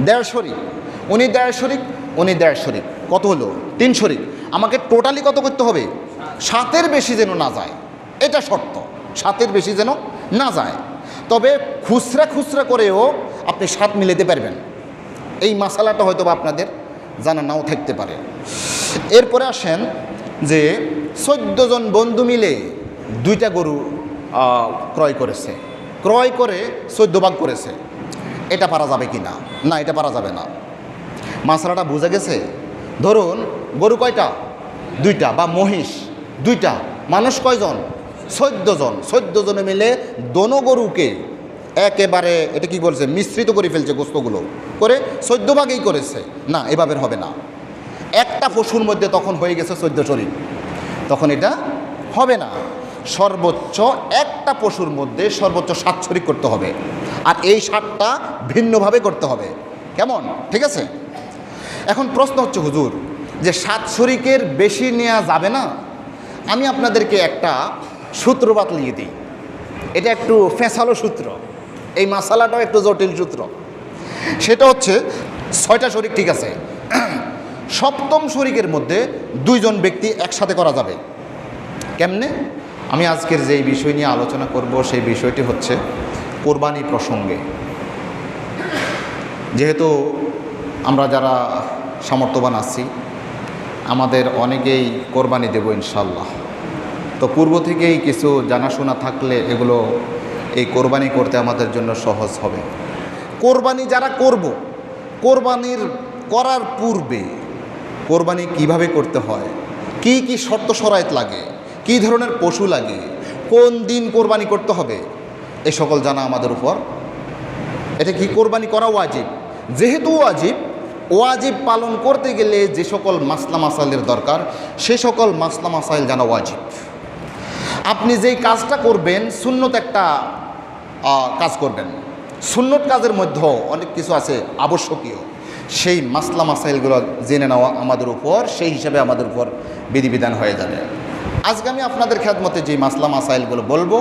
দেড় শরিক উনি দেড় শরিক উনি দেড় শরিক কত হলো? তিন শরিক আমাকে টোটালি কত করতে হবে? সাতের বেশি যেন না যায়। এটা শর্ত। সাতের বেশি যেন না যায়। তবে খুচরা খুচরা করেও আপনি সাত মিলাতে পারবেন। এই মশালাটা হয়তো আপনাদের জানা নাও থাকতে পারে। এরপরে আসেন যে জন বন্ধু মিলে দুইটা গরু ক্রয় করেছে। ক্রয় করে চোদ্দ ভাগ করেছে। এটা পারা যাবে কি না? না, এটা পারা যাবে না। মশলাটা বোঝা গেছে? ধরুন, গরু কয়টা? দুইটা বা মহিষ দুইটা। মানুষ কয়জন? চোদ্দ জন। চোদ্দ জনে মিলে দোনো গরুকে একেবারে, এটা কি বলছে মিশ্রিত করে ফেলছে গোস্তগুলো। করে চোদ্দ ভাগেই করেছে। না, এভাবে হবে না। একটা পশুর মধ্যে তখন হয়ে গেছে চোদ্দ শরীর। তখন এটা হবে না। সর্বোচ্চ একটা পশুর মধ্যে সর্বোচ্চ সাত শরিক করতে হবে। আর এই সাতটা ভিন্নভাবে করতে হবে। কেমন? ঠিক আছে? এখন প্রশ্ন হচ্ছে, হুজুর, যে সাত শরিকের বেশি নেওয়া যাবে না? আমি আপনাদেরকে একটা সূত্র বাতলিয়ে দিই। এটা একটু ফেঁসালো সূত্র। এই মশালাটাও একটু জটিল সূত্র। সেটা হচ্ছে, ছয়টা শরিক ঠিক আছে। সপ্তম শরিকের মধ্যে দুইজন ব্যক্তি একসাথে করা যাবে। কেমনে? আমি আজকের যেই বিষয় নিয়ে আলোচনা করব, সেই বিষয়টি হচ্ছে কোরবানি প্রসঙ্গে। যেহেতু আমরা যারা সামর্থ্যবান আছি, আমাদের অনেকেই কোরবানি দেব ইনশাল্লাহ তো পূর্ব থেকেই কিছু জানাশোনা থাকলে এগুলো এই কোরবানি করতে আমাদের জন্য সহজ হবে। কোরবানি যারা করব, কোরবানির করার পূর্বে কোরবানি কীভাবে করতে হয়, কি কি শর্ত সরায়ত লাগে কি ধরনের পশু লাগে? কোন দিন কোরবানি করতে হবে? এ সকল জানা আমাদের উপর। এটা কি কোরবানি করা ওয়াজিব? যেহেতু ওয়াজিব ওয়াজিব পালন করতে গেলে যে সকল মাসলা মাসাইলের দরকার, সে সকল মাসলা মাসাইল জানা ওয়াজিব। আপনি যেই কাজটা করবেন শূন্যত একটা কাজ করবেন। সুন্নত কাজের মধ্যেও অনেক কিছু আছে আবশ্যকীয়। সেই মাসলা মাসাইলগুলো জেনে নেওয়া আমাদের উপর, সেই হিসাবে আমাদের উপর বিধিবিধান হয়ে যাবে। আজকে আমি আপনাদের খেদমতে যে মাসলা মাসাইলগুলো বলব,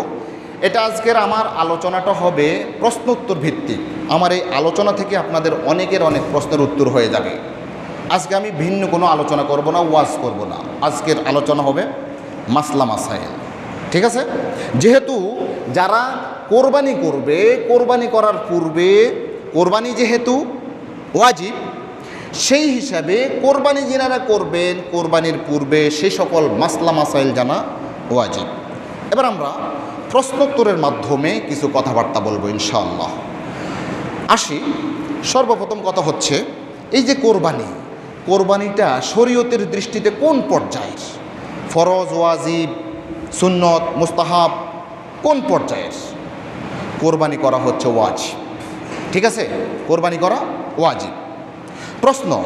এটা আজকের আমার আলোচনাটা হবে প্রশ্ন উত্তর ভিত্তিক। আমার এই আলোচনা থেকে আপনাদের অনেকের অনেক প্রশ্নের উত্তর হয়ে যাবে। আজকে আমি ভিন্ন কোনো আলোচনা করব না, ওয়াজ করব না। আজকের আলোচনা হবে মাসলা মাসাইল। ঠিক আছে? যেহেতু যারা কোরবানি করবে, কোরবানি করার পূর্বে, কোরবানি যেহেতু ওয়াজিব সেই হিসাবে কোরবানি যিনারা করবেন, কোরবানির পূর্বে সেই সকল মাসলা মাসাইল জানা ওয়াজিব। এবার আমরা প্রশ্নোত্তরের মাধ্যমে কিছু কথাবার্তা বলব ইনশাআল্লাহ। আসি, সর্বপ্রথম কথা হচ্ছে, এই যে কোরবানি, কোরবানিটা শরীয়তের দৃষ্টিতে কোন পর্যায়ের? ফরজ, ওয়াজিব, সুন্নত, মুস্তাহাব, কোন পর্যায়ের? কোরবানি করা হচ্ছে ওয়াজিব। ঠিক আছে? কোরবানি করা ওয়াজিব। প্রশ্ন,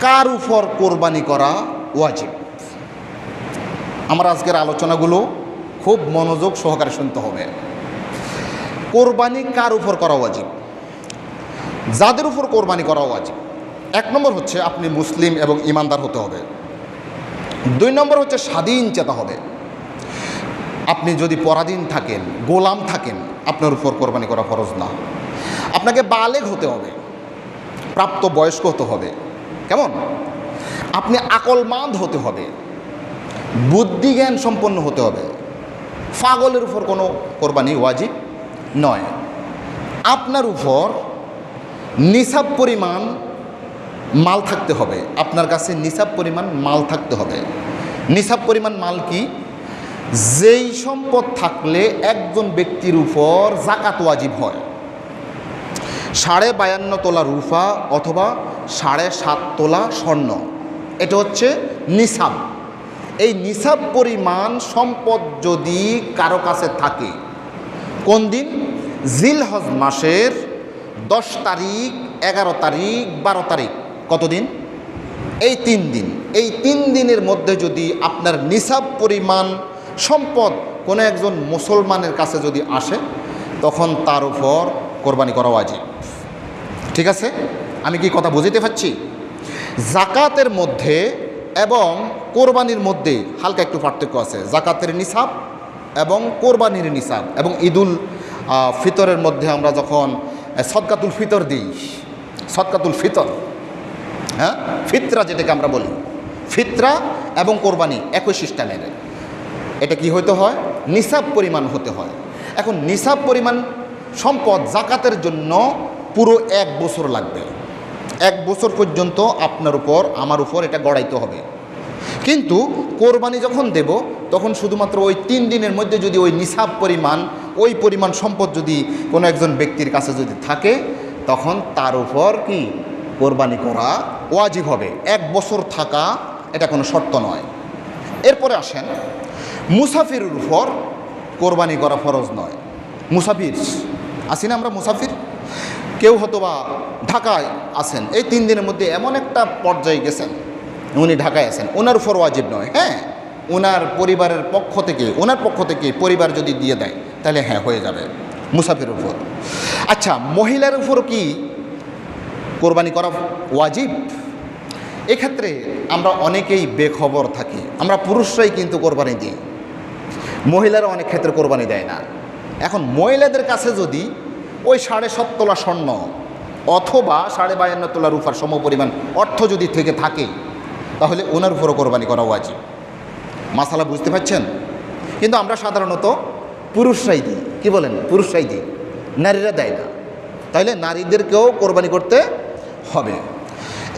কার উপর কোরবানি করা ওয়াজিব? আমার আজকের আলোচনাগুলো খুব মনোযোগ সহকারে শুনতে হবে। কোরবানি কার উপর করা ওয়াজিব? যাদের উপর কোরবানি করা ওয়াজিব। এক নম্বর হচ্ছে আপনি মুসলিম এবং ইমানদার হতে হবে। দুই নম্বর হচ্ছে স্বাধীন চেতা হবে। আপনি যদি পরাধীন থাকেন, গোলাম থাকেন, আপনার উপর কোরবানি করা ফরজ না। আপনাকে বালেগ হতে হবে। প্রাপ্ত বয়স্ক হতে হবে। কেমন? আপনি আকলমাদ হতে হবে। বুদ্ধিজ্ঞান সম্পন্ন হতে হবে। পাগলের উপর কোনো কোরবানি ওয়াজিব নয়। আপনার উপর নিসাব পরিমাণ মাল থাকতে হবে। আপনার কাছে নিসাব পরিমাণ মাল থাকতে হবে। নিসাব পরিমাণ মাল কি? যেই সম্পদ থাকলে একজন ব্যক্তির উপর জাকাত ওয়াজিব হয়। সাড়ে বায়ান্ন তোলা রুফা অথবা সাড়ে সাত তোলা স্বর্ণ। এটা হচ্ছে নিসাব। এই নিসাব পরিমাণ সম্পদ যদি কারও কাছে থাকে, কোন দিন? জিলহজ মাসের দশ তারিখ, এগারো তারিখ, বারো তারিখ। কতদিন এই তিন দিন। এই তিন দিনের মধ্যে যদি আপনার নিসাব পরিমাণ সম্পদ কোনো একজন মুসলমানের কাছে যদি আসে, তখন তার উপর কোরবানি করা উচিত ঠিক আছে? আমি কি কথা বুঝতে পারছি? জাকাতের মধ্যে এবং কোরবানির মধ্যে হালকা একটু পার্থক্য আছে। জাকাতের নিসাব এবং কোরবানির নিসাব এবং ঈদুল ফিতরের মধ্যে আমরা যখন সদকাতুল ফিতর দিই সৎকাতুল ফিতর হ্যাঁ? ফিতরা যেটাকে আমরা বলি, ফিতরা এবং কোরবানি একই সিস্টেমের এটা কি হতে হয়? নিসাব পরিমাণ হতে হয়। এখন নিসাব পরিমাণ সম্পদ জাকাতের জন্য পুরো এক বছর লাগবে। এক বছর পর্যন্ত আপনার উপর, আমার উপর এটা গড়াইতে হবে। কিন্তু কোরবানি যখন দেব, তখন শুধুমাত্র ওই তিন দিনের মধ্যে যদি ওই নিসাব পরিমাণ, ওই পরিমাণ সম্পদ যদি কোনো একজন ব্যক্তির কাছে যদি থাকে, তখন তার উপর কি? কোরবানি করা ওয়াজিব হবে। এক বছর থাকা এটা কোনো শর্ত নয়। এরপরে আসেন, মুসাফিরের উপর কোরবানি করা ফরজ নয়। মুসাফির, আসি না আমরা মুসাফির? কেউ হয়তো বা ঢাকায় আছেন। এই তিন দিনের মধ্যে এমন একটা পর্যায়ে গেছেন, উনি ঢাকায় আছেন। ওনার উপর ওয়াজিব নয় হ্যাঁ? ওনার পরিবারের পক্ষ থেকে ওনার পক্ষ থেকে পরিবার যদি দিয়ে দেয়, তাহলে হ্যাঁ হয়ে যাবে মুসাফির উপর। আচ্ছা মহিলার উপর কি কোরবানি করা ওয়াজিব? এক্ষেত্রে আমরা অনেকেই বেখবর থাকি, আমরা পুরুষরাই কিন্তু কোরবানি দিই। মহিলারা অনেক ক্ষেত্রে কোরবানি দেয় না। এখন মহিলাদের কাছে যদি ওই সাড়ে সাত তোলা স্বর্ণ অথবা সাড়ে বায়ান্ন তোলা রূপার সম পরিমাণ অর্থ যদি থেকে থাকে, তাহলে ওনার উপরও কোরবানি করা উচিত মাসালা বুঝতে পারছেন? কিন্তু আমরা সাধারণত পুরুষরাই দিই। কী বলেন? পুরুষরাই দিই। নারীরা দেয় না। তাইলে নারীদেরকেও কোরবানি করতে হবে।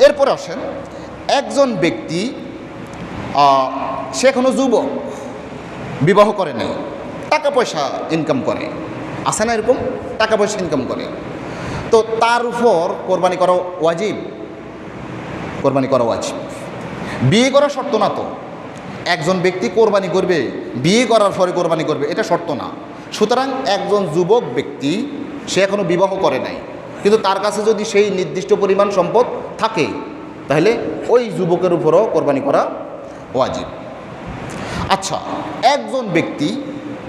এরপর আসেন, একজন ব্যক্তি সে এখনও যুবক, বিবাহ করে নাই, টাকা পয়সা ইনকাম করে। আছে না এরকম, টাকা পয়সা ইনকাম করে। তো তার উপর কোরবানি করা ওয়াজিব। কোরবানি করা ওয়াজিব। বিয়ে করা শর্ত না তো। একজন ব্যক্তি কোরবানি করবে, বিয়ে করার পরে কোরবানি করবে, এটা শর্ত না। সুতরাং একজন যুবক ব্যক্তি, সে এখনও বিবাহ করে নাই। কিন্তু তার কাছে যদি সেই নির্দিষ্ট পরিমাণ সম্পদ থাকে, তাহলে ওই যুবকের উপরও কোরবানি করা ওয়াজিব। আচ্ছা একজন ব্যক্তি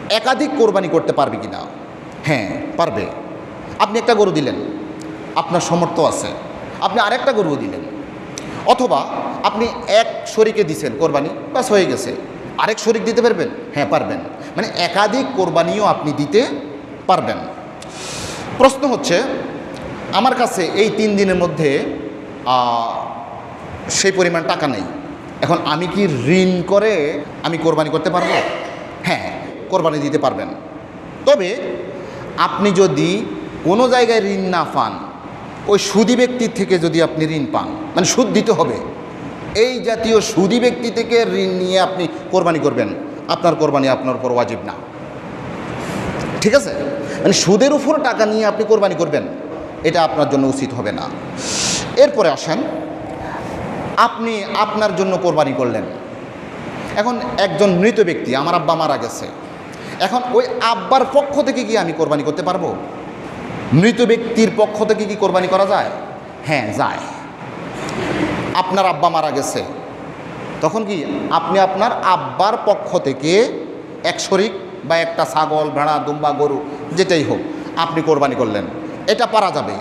একাধিক কোরবানি করতে পারবে কি না হ্যাঁ পারবে। আপনি একটা গরু দিলেন, আপনার সমর্থ আছে। আপনি আরেকটা গরু দিলেন। অথবা আপনি এক শরিকে দিছেন কোরবানি বাস হয়ে গেছে। আরেক শরিক দিতে পারবেন? হ্যাঁ পারবেন। মানে একাধিক কোরবানিও আপনি দিতে পারবেন। প্রশ্ন হচ্ছে, আমার কাছে এই তিন দিনের মধ্যে সেই পরিমাণ টাকা নেই। এখন আমি কি ঋণ করে আমি কোরবানি করতে পারব? হ্যাঁ কোরবানি দিতে পারবেন। তবে আপনি যদি কোনো জায়গায় ঋণ না পান, ওই সুদী ব্যক্তির থেকে যদি আপনি ঋণ পান মানে সুদ দিতে হবে, এই জাতীয় সুদী ব্যক্তি থেকে ঋণ নিয়ে আপনি কোরবানি করবেন। আপনার কোরবানি আপনার উপর ওয়াজিব না। ঠিক আছে? মানে সুদের উপর টাকা নিয়ে আপনি কোরবানি করবেন, এটা আপনার জন্য উচিত হবে না। এরপরে আসেন, আপনি আপনার জন্য কোরবানি করলেন। এখন একজন মৃত ব্যক্তি, আমার আব্বা মারা গেছে। এখন ওই আব্বার পক্ষ থেকে কি আমি কোরবানি করতে পারব? মৃত ব্যক্তির পক্ষ থেকে কি কোরবানি করা যায়? হ্যাঁ যায়। আপনার আব্বা মারা গেছে। তখন কি আপনি আপনার আব্বার পক্ষ থেকে এক শরিক বা একটা ছাগল, ভেড়া, দুম্বা, গরু, যেটাই হোক, আপনি কোরবানি করলেন। এটা পারা যাবে।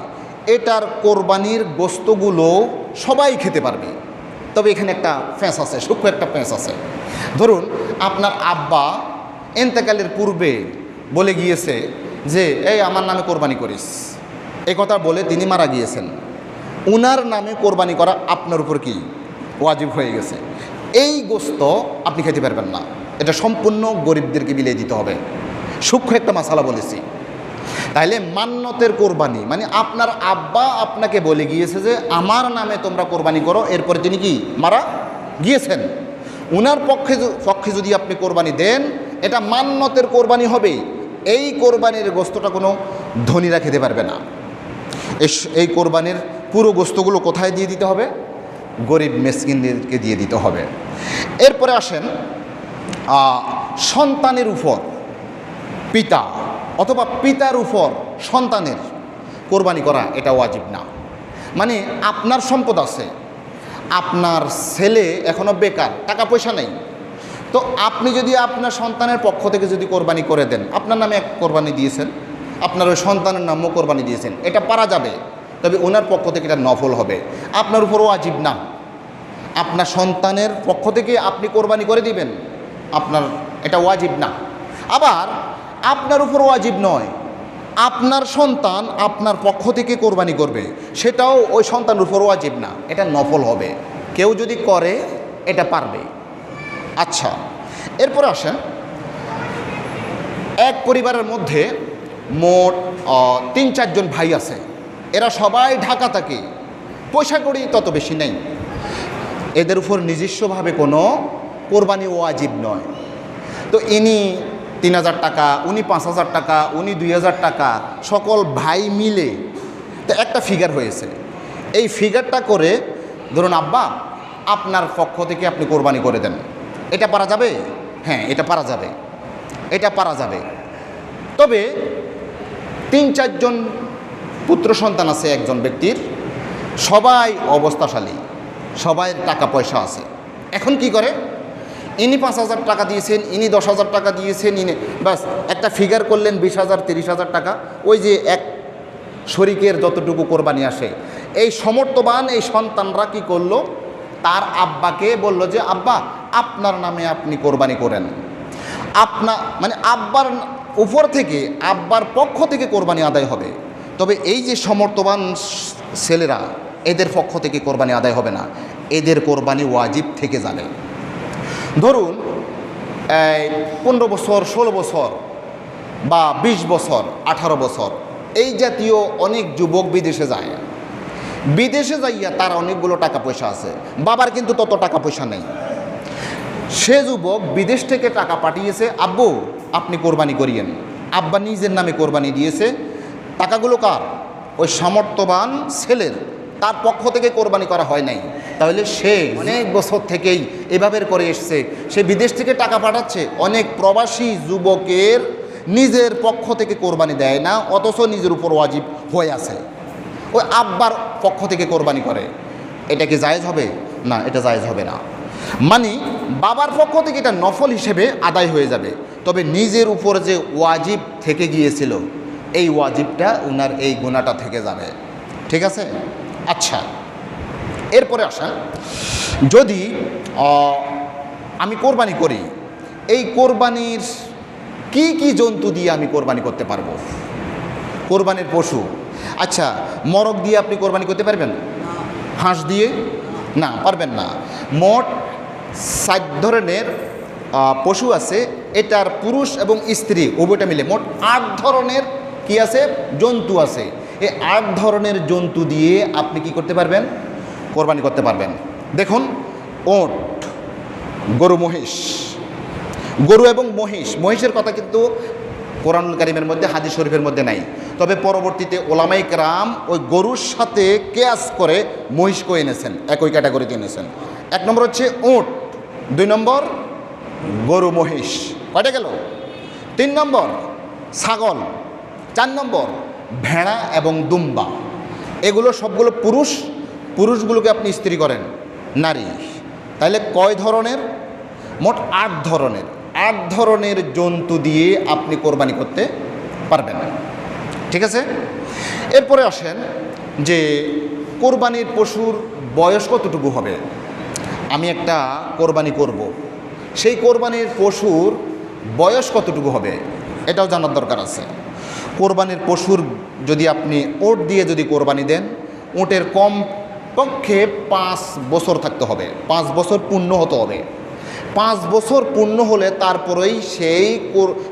এটার কোরবানির গোস্তগুলো সবাই খেতে পারবে। তবে এখানে একটা ফ্যাঁস আছে, সূক্ষ্ম একটা ফ্যাঁস আছে। ধরুন, আপনার আব্বা এন্তেকালের পূর্বে বলে গিয়েছে যে, এই আমার নামে কোরবানি করিস। এই কথা বলে তিনি মারা গিয়েছেন। উনার নামে কোরবানি করা আপনার উপর কি ওয়াজিব হয়ে গেছে? এই গোস্ত আপনি খেতে পারবেন না। এটা সম্পূর্ণ গরিবদেরকে বিলিয়ে দিতে হবে। সূক্ষ্ম একটা মশালা বলেছি। তাইলে মান্যতের কোরবানি মানে আপনার আব্বা আপনাকে বলে গিয়েছে যে, আমার নামে তোমরা কোরবানি করো। এরপরে তিনি কি, মারা গিয়েছেন। উনার পক্ষে পক্ষে যদি আপনি কোরবানি দেন এটা মান্যতের কোরবানি হবে এই কোরবানির গোস্তটা কোনো ধনীরা খেতে পারবে না। এই কোরবানির পুরো গোস্তগুলো কোথায় দিয়ে দিতে হবে? গরিব মেসকিনদেরকে দিয়ে দিতে হবে। এরপরে আসেন সন্তানের উপর, পিতা, অথবা পিতার উপর সন্তানের কোরবানি করা এটা ওয়াজিব না। মানে আপনার সম্পদ আছে, আপনার ছেলে এখনও বেকার, টাকা পয়সা নেই তো আপনি যদি আপনার সন্তানের পক্ষ থেকে যদি কোরবানি করে দেন, আপনার নামে এক কোরবানি দিয়েছেন, আপনার ওই সন্তানের নামও কোরবানি দিয়েছেন, এটা পারা যাবে। তবে ওনার পক্ষ থেকে এটা নফল হবে। আপনার উপরও আজীব না। আপনার সন্তানের পক্ষ থেকে আপনি কোরবানি করে দিবেন, আপনার এটা ওয়াজিব না। আবার আপনার উপর ওয়াজিব নয়, আপনার সন্তান আপনার পক্ষ থেকে কোরবানি করবে, সেটাও ওই সন্তানের উপর ওয়াজিব না, এটা নফল হবে। কেউ যদি করে, এটা পারবে। আচ্ছা এরপর আসেন এক পরিবারের মধ্যে মোট তিন চারজন ভাই আছে। এরা সবাই ঢাকা থাকে। পয়সা করি তত বেশি নেই। এদের উপর নিজস্বভাবে কোনো কোরবানি ওয়াজিব নয়। তো ইনি তিন হাজার টাকা, উনি পাঁচ হাজার টাকা, উনি দুই হাজার টাকা, সকল ভাই মিলে। তো একটা ফিগার হয়েছে। এই ফিগারটা করে, ধরুন আব্বা, আপনার পক্ষ থেকে আপনি কোরবানি করে দেন। এটা পারা যাবে? হ্যাঁ এটা পারা যাবে। এটা পারা যাবে। তবে তিন, চারজন পুত্র সন্তান আছে একজন ব্যক্তির। সবাই অবস্থাশালী। সবাই টাকা পয়সা আছে। এখন কি করে? ইনি পাঁচ হাজার টাকা দিয়েছেন, ইনি দশ হাজার টাকা দিয়েছেন, ইনি ব্যাস, একটা ফিগার করলেন বিশ হাজার, তিরিশ হাজার টাকা। ওই যে এক শরিকের যতটুকু কোরবানি আসে। এই সমর্থবান এই সন্তানরা কি করল? তার আব্বাকে বলল যে, আব্বা আপনার নামে আপনি কোরবানি করেন। আপনা মানে আব্বার উপর থেকে, আব্বার পক্ষ থেকে কোরবানি আদায় হবে। তবে এই যে সমর্থবান ছেলেরা, এদের পক্ষ থেকে কোরবানি আদায় হবে না। এদের কোরবানি ওয়াজিব থেকে যাবে। ধরুন পনেরো বছর, ষোলো বছর বা ২০ বছর, আঠারো বছর, এই জাতীয় অনেক যুবক বিদেশে যায়। বিদেশে যাইয়া তার অনেকগুলো টাকা পয়সা আছে। বাবার কিন্তু তত টাকা পয়সা নেই। সে যুবক বিদেশ থেকে টাকা পাঠিয়েছে, আব্বু, আপনি কোরবানি করিয়েন। আব্বা নিজের নামে কোরবানি দিয়েছে। টাকাগুলো কার? ওই সামর্থ্যবান ছেলের। তার পক্ষ থেকে কোরবানি করা হয় নাই। তাহলে সে অনেক বছর থেকেই এভাবে করে এসছে। সে বিদেশ থেকে টাকা পাঠাচ্ছে। অনেক প্রবাসী যুবকের নিজের পক্ষ থেকে কোরবানি দেয় না, অথচ নিজের উপর ওয়াজিব হয়ে আছে। ওই আব্বার পক্ষ থেকে কোরবানি করে। এটা কি জায়েজ হবে? না, এটা জায়েজ হবে না। মানে বাবার পক্ষ থেকে এটা নফল হিসেবে আদায় হয়ে যাবে। তবে নিজের উপর যে ওয়াজিব থেকে গিয়েছিল এই ওয়াজিবটা উনার এই গুণাটা থেকে যাবে। ঠিক আছে? আচ্ছা এরপরে আসা যদি আমি কোরবানি করি এই কোরবানির কি কি জন্তু দিয়ে আমি কোরবানি করতে পারব? কোরবানির পশু। আচ্ছা মরক দিয়ে আপনি কোরবানি করতে পারবেন? হাঁস দিয়ে? না পারবেন না। মোট সাত ধরনের পশু আছে। এটার পুরুষ এবং স্ত্রী, উভয়টা মিলে মোট আট ধরনের কি আছে? জন্তু আছে। এই আট ধরনের জন্তু দিয়ে আপনি কি করতে পারবেন? কোরবানি করতে পারবেন। দেখুন, ওট, গরু, মহিষ। গরু এবং মহিষ, মহিষের কথা কিন্তু কোরআনুল কারিমের মধ্যে, হাদিস শরীফের মধ্যে নাই। তবে পরবর্তীতে ওলামাই রাম ওই গরুর সাথে কেয়াস করে মহিষকে এনেছেন, একই ক্যাটাগরিতে এনেছেন। এক নম্বর হচ্ছে উট দুই নম্বর, গরু মহিষ। কয়টা গেল? তিন নম্বর, ছাগল। চার নম্বর, ভেড়া এবং দুম্বা। এগুলো সবগুলো পুরুষ, পুরুষগুলোকে আপনি স্ত্রী করেন, নারী। তাহলে কয় ধরনের? মোট আট ধরনের। আট ধরনের জন্তু দিয়ে আপনি কোরবানি করতে পারবেন। ঠিক আছে? এরপরে আসেন যে, কোরবানির পশুর বয়স কতটুকু হবে? আমি একটা কোরবানি করব। সেই কোরবানির পশুর বয়স কতটুকু হবে? এটাও জানার দরকার আছে। কোরবানির পশুর যদি আপনি ওট দিয়ে যদি কোরবানি দেন, ওটের কম পক্ষে পাঁচ বছর থাকতে হবে। পাঁচ বছর পূর্ণ হতে হবে। পাঁচ বছর পূর্ণ হলে তারপরেই সেই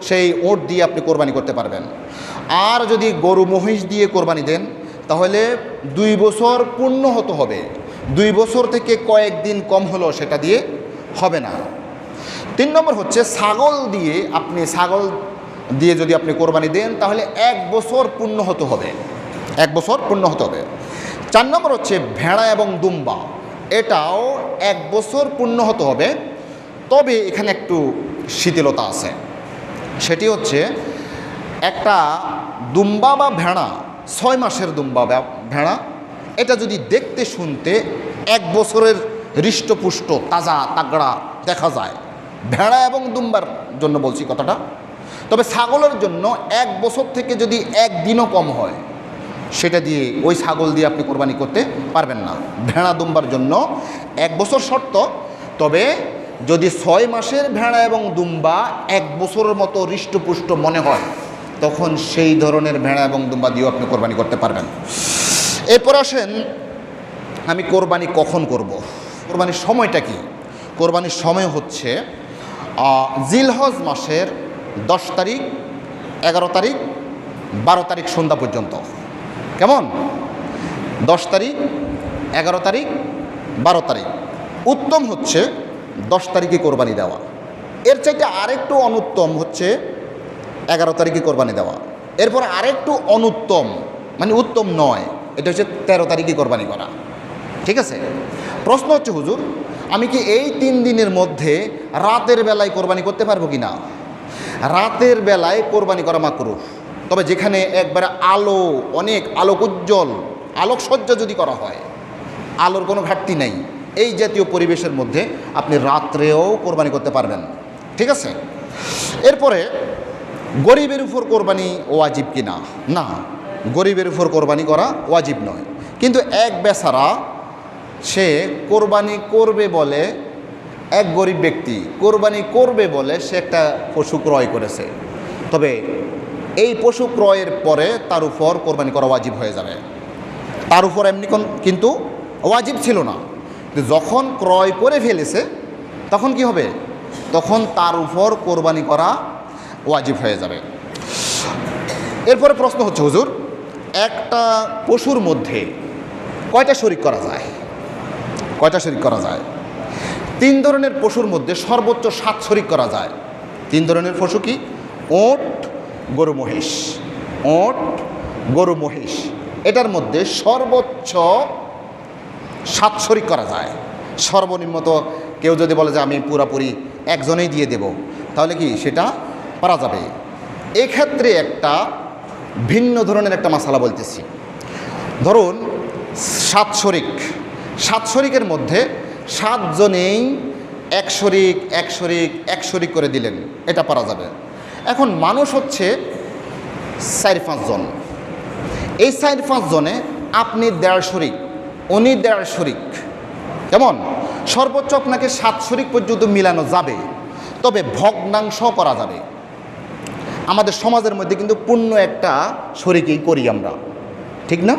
সেই ওট দিয়ে আপনি কোরবানি করতে পারবেন। আর যদি গরু মহিষ দিয়ে কোরবানি দেন, তাহলে দুই বছর পূর্ণ হতে হবে। দুই বছর থেকে কয়েকদিন কম হলো সেটা দিয়ে হবে না। তিন নম্বর হচ্ছে ছাগল দিয়ে আপনি ছাগল দিয়ে যদি আপনি কোরবানি দেন, তাহলে এক বছর পূর্ণ হতে হবে। এক বছর পূর্ণ হতে হবে। চার নম্বর হচ্ছে ভেড়া এবং দুম্বা। এটাও এক বছর পূর্ণ হতে হবে। তবে এখানে একটু শিথিলতা আছে। সেটি হচ্ছে একটা দুম্বা বা ভেড়া, ছয় মাসের দুম্বা ভেড়া এটা যদি দেখতে শুনতে এক বছরের হৃষ্টপুষ্ট, তাজা, তাগড়া দেখা যায়। ভেড়া এবং দুম্বার জন্য বলছি কথাটা। তবে ছাগলের জন্য এক বছর থেকে যদি একদিনও কম হয়, সেটা দিয়ে ওই ছাগল দিয়ে আপনি কোরবানি করতে পারবেন না। ভেড়া, দুম্বার জন্য এক বছর শর্ত। তবে যদি ছয় মাসের ভেড়া এবং দুম্বা এক বছরের মতো হৃষ্টপুষ্ট মনে হয়, তখন সেই ধরনের ভেড়া এবং দুম্বা দিয়েও আপনি কোরবানি করতে পারবেন। এরপর আসেন, আমি কোরবানি কখন করব। কোরবানির সময়টা কি? কোরবানির সময় হচ্ছে জিলহজ মাসের দশ তারিখ, এগারো তারিখ, বারো তারিখ সন্ধ্যা পর্যন্ত। কেমন? দশ তারিখ, এগারো তারিখ, বারো তারিখ। উত্তম হচ্ছে দশ তারিখে কোরবানি দেওয়া। এর চাইতে আরেকটু অনুত্তম হচ্ছে এগারো তারিখে কোরবানি দেওয়া। এরপর আরেকটু অনুত্তম মানে উত্তম নয়। এটা হচ্ছে তেরো তারিখে কোরবানি করা। ঠিক আছে? প্রশ্ন হচ্ছে, হুজুর, আমি কি এই তিন দিনের মধ্যে রাতের বেলায় কোরবানি করতে পারব কি না রাতের বেলায় কোরবানি করা মাকরু তবে যেখানে একবারে আলো, অনেক আলোক উজ্জ্বল আলোকসজ্জা যদি করা হয়, আলোর কোনো ঘাটতি নেই। এই জাতীয় পরিবেশের মধ্যে আপনি রাত্রেও কোরবানি করতে পারবেন। ঠিক আছে? এরপরে গরিবের উপর কোরবানি ওয়াজিব কি না না। গরিবের উপর কোরবানি করা ওয়াজিব নয়। কিন্তু এক বেচারা, সে কোরবানি করবে বলে এক গরিব ব্যক্তি কোরবানি করবে বলে সে একটা পশু ক্রয় করেছে। তবে এই পশু ক্রয়ের পরে তার উপর কোরবানি করা ওয়াজিব হয়ে যাবে। তার উপর এমনি কোন কিন্তু ওয়াজিব ছিল না। যখন ক্রয় করে ফেলেছে, তখন কি হবে? তখন তার উপর কোরবানি করা ওয়াজিব হয়ে যাবে। এরপরে প্রশ্ন হচ্ছে, হুজুর একটা পশুর মধ্যে কয়টা শরিক করা যায়? কয়টা শরিক করা যায়? তিন ধরনের পশুর মধ্যে সর্বোচ্চ সাত শরিক করা যায়। তিন ধরনের পশু কি? ওট, গরু, মহিষ। ওট, গরু, মহিষ। এটার মধ্যে সর্বোচ্চ সাত শরিক করা যায়। সর্বনিম্ন তো কেউ যদি বলে যে আমি পুরাপুরি একজনেই দিয়ে দেব, তাহলে কি সেটা পারা যাবে? এক্ষেত্রে একটা ভিন্ন ধরনের একটা মশালা বলতেছি। ধরুন, সাত শরিক। সাত শরিকের মধ্যে সাতজনেই এক শরিক এক শরিক এক শরিক করে দিলেন। এটা পারা যাবে। এখন মানুষ হচ্ছে চার পাঁচজন এই চার পাঁচজনে আপনি দেড় শরিক, উনি দেড় শরিক। কেমন? সর্বোচ্চ আপনাকে সাত শরিক পর্যন্ত মিলানো যাবে। তবে ভগ্নাংশ করা যাবে। আমাদের সমাজের মধ্যে কিন্তু পূর্ণ একটা শরিকই করি আমরা। ঠিক না?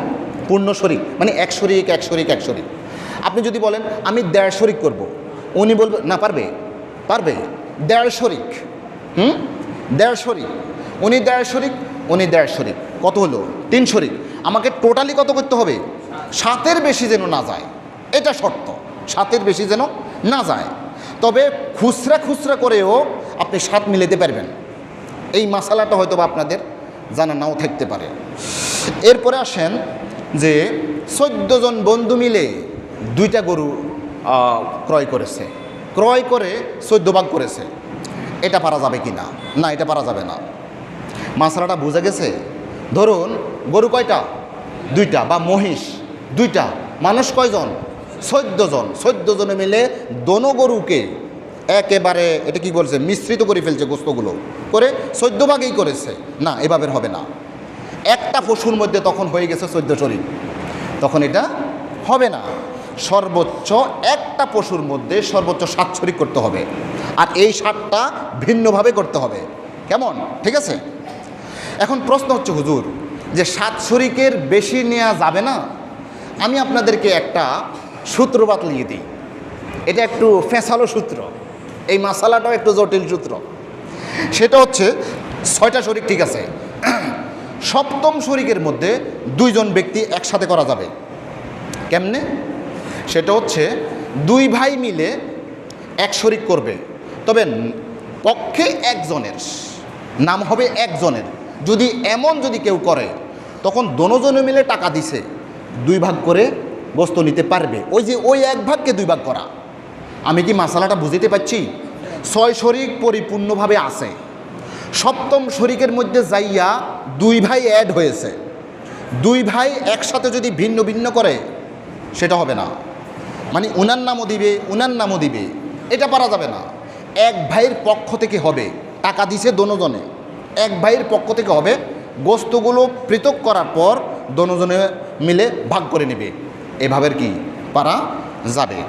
পূর্ণ শরিক মানে এক শরিক এক শরিক এক শরিক। আপনি যদি বলেন, আমি দেড় শরিক করব উনি বলবে, না, পারবে? পারবে? দেড় শরিক। হুম? দেড় শরিক। উনি দেড় শরিক, উনি দেড় শরিক। কত হলো? তিন শরিক। আমাকে টোটালি কত করতে হবে? সাতের বেশি যেন না যায়। এটা শর্ত। সাতের বেশি যেন না যায়। তবে খুচরা খুচরা করেও আপনি সাত মিলাতে পারবেন। এই মশালাটা হয়তো আপনাদের জানা নাও থাকতে পারে। এরপরে আসেন যে জন বন্ধু মিলে দুইটা গরু ক্রয় করেছে। ক্রয় করে চোদ্দ ভাগ করেছে। এটা পারা যাবে কি না না এটা পারা যাবে না। মশালাটা বোঝা গেছে? ধরুন গরু কয়টা? দুইটা বা মহিষ দুইটা। মানুষ কয়জন? চোদ্দ জন। চোদ্দ জনে মিলে দোনো গরুকে একেবারে, এটা কি বলছে, মিশ্রিত করে ফেলছে গোস্তগুলো। করে চোদ্দ ভাগেই করেছে। না এভাবে হবে না। একটা পশুর মধ্যে তখন হয়ে গেছে চোদ্দ শরীর। তখন এটা হবে না। সর্বোচ্চ একটা পশুর মধ্যে সর্বোচ্চ সাত শরিক করতে হবে। আর এই সাতটা ভিন্নভাবে করতে হবে। কেমন? ঠিক আছে? এখন প্রশ্ন হচ্ছে, হুজুর, যে সাত শরিকের বেশি নেওয়া যাবে না? আমি আপনাদেরকে একটা সূত্রপাত বাতলিয়ে দিই। এটা একটু ফেঁসালো সূত্র। এই মশালাটাও একটু জটিল সূত্র। সেটা হচ্ছে, ছয়টা শরিক ঠিক আছে। সপ্তম শরিকের মধ্যে দুইজন ব্যক্তি একসাথে করা যাবে। কেমনে? সেটা হচ্ছে, দুই ভাই মিলে এক শরিক করবে। তবে পক্ষে একজনের, নাম হবে একজনের। যদি এমন যদি কেউ করে, তখন দনোজনে মিলে টাকা দিছে। দুই ভাগ করে বস্তু নিতে পারবে। ওই যে ওই এক ভাগকে দুই ভাগ করা। আমি কি মশালাটা বুঝতে পারছি? ছয় শরিক পরিপূর্ণভাবে আছে। সপ্তম শরিকের মধ্যে যাইয়া দুই ভাই অ্যাড হয়েছে। দুই ভাই একসাথে যদি ভিন্ন ভিন্ন করে, সেটা হবে না। মানে উনার নামও দিবে, উনার নামও দিবে। এটা পারা যাবে না। এক ভাইয়ের পক্ষ থেকে হবে, টাকা দিছে দনোজনে। এক ভাইয়ের পক্ষ থেকে হবে, গোস্তগুলো পৃথক করার পর দনোজনে মিলে ভাগ করে নেবে। এভাবে কি পারা যাবে?